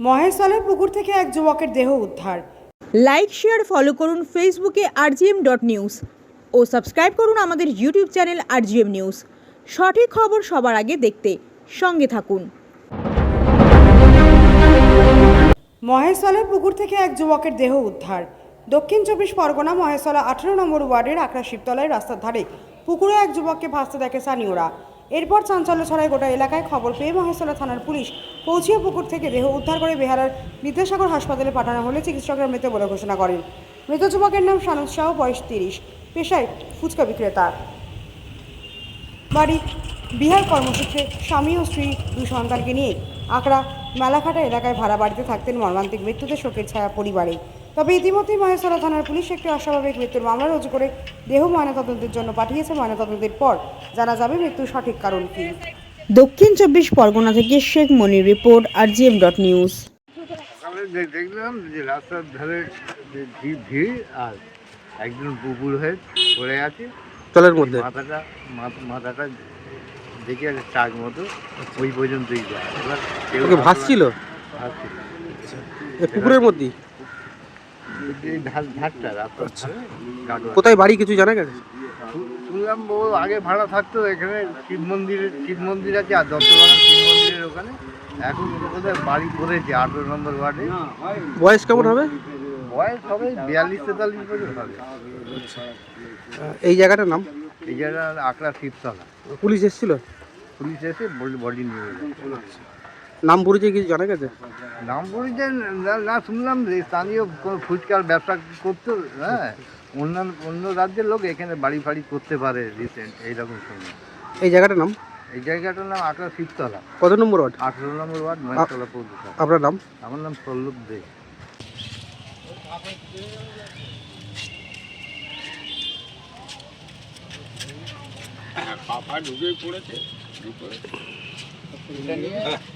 মহেশতলের পুকুর থেকে এক যুবকের দেহ উদ্ধার। লাইক শেয়ার ফলো করুন ফেসবুকে আরজিএম ডট নিউজ ও সাবস্ক্রাইব করুন আমাদের ইউটিউব চ্যানেল আরজিএম নিউজ সঠিক খবর সবার আগে দেখতে সঙ্গে থাকুন। মহেশতলের পুকুর থেকে এক যুবকের দেহ উদ্ধার। দক্ষিণ চব্বিশ পরগনা মহেশতলা আঠেরো নম্বর ওয়ার্ডের আকরা শিবতলায় রাস্তার ধারে পুকুরে এক যুবককে ভাসতে দেখে স্থানীয়রা। এরপর চাঞ্চল্য ছড়ায় গোটা এলাকায় খবর পেয়ে মহেশতলা থানার পুলিশ পৌঁছিয়ে পুকুর থেকে দেহ উদ্ধার করে বেহারার বিদ্যাসাগর হাসপাতালে পাঠানো হলে চিকিৎসকরা মৃত বলে ঘোষণা করেন। মৃত যুবকের নাম সানুদ শাহ বয়স তিরিশ। পেশায় ফুচকা বিক্রেতা। বাড়ি বিহার কর্মসূত্রে স্বামী ও স্ত্রী দুই সন্তানকে নিয়ে আকড়া, মেলাঘাটা এলাকায় ভাড়া বাড়িতে থাকতেন মর্মান্তিক মৃত্যুতে শোকের ছায়া পরিবারে তবে ইতিমধ্যেই মহেশতলা থানার পুলিশ একটি অস্বাভাবিক মৃত্যুর মামলা রুজু করে দেহ ময়নাতদন্তের জন্য পাঠিয়েছে ময়নাতদন্তের পর জানা যাবে মৃত্যুর সঠিক কারণ কী। দক্ষিণ চব্বিশ পরগনা থেকে Sheikh Monir report RGM dot news. সকালে দে- দেখলাম যে রাস্তার ধারে যে ভিড় ভিড় আর একজন বুবুল হয়ে পড়ে আছে। জলের মধ্যে। মাথাটা মাথা- মাথাটা দেখে আছে চাক মতো ওই পর্যন্তই যায়। এবার কেউ ওকে ভাসছিল? ভাসছিল। এ পুকুরের মধ্যেই এই ধার ধারটা রাস্তার ধারে গাডোয়া। কোথায় বাড়ি কিছু জানা গেছে? শুনলাম ও আগে ভাড়া থাকতো এখানে শিব মন্দিরের শিব মন্দির আছে আর দত্তবাগান শিব মন্দিরের ওখানে। এখন কোথায় বাড়ি করেছে আঠেরো নম্বর ওয়ার্ডে। বয়স কেমন হবে? বয়স হবে বিয়াল্লিশ তেতাল্লিশ বছর হবে। এই জায়গাটার নাম? এই জায়গা আকড়া শিবতলা। পুলিশ এসেছিল? পুলিশ এসে বডি- নিয়ে গেল। নাম পরিচয় কিছু জানা গেছে? নাম পরিচয় না- না শুনলাম যে স্থানীয় কোনো ফুচকার ব্যবসা করতো হ্যাঁ। অন্যান্য অন্য রাজ্যের লোক এখানে বাড়ি ফাড়ি করতে পারে রিসেন্ট এইরকম শুনলাম। এই জায়গাটার নাম? এই জায়গাটার নাম আকড়া শিবতলা। কত নম্বর ওয়ার্ড? আঠেরো নম্বর ওয়ার্ড মহেশতলা পৌরসভা। আপনার নাম? আমার নাম সল্লভ দে। এখন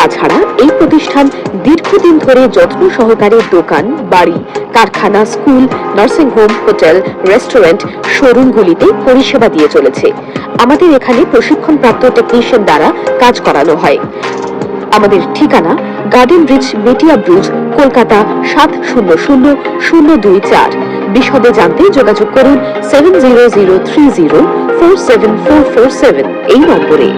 তাছাড়া এই প্রতিষ্ঠান দীর্ঘদিন ধরে যত্ন সহকারে দোকান, বাড়ি, কারখানা, school, nursing home, hotel, restaurant, শোরুমগুলিতে পরিষেবা দিয়ে চলেছে। আমাদের এখানে প্রশিক্ষণপ্রাপ্ত টেকনিশিয়ান দ্বারা কাজ করানো হয়। আমাদের ঠিকানা garden bridge, Metia bridge, Kolkata সাত শূন্য শূন্য শূন্য দুই চার। বিশদে জানতে যোগাযোগ করুন seven zero zero three zero four seven four four seven এই নম্বরে।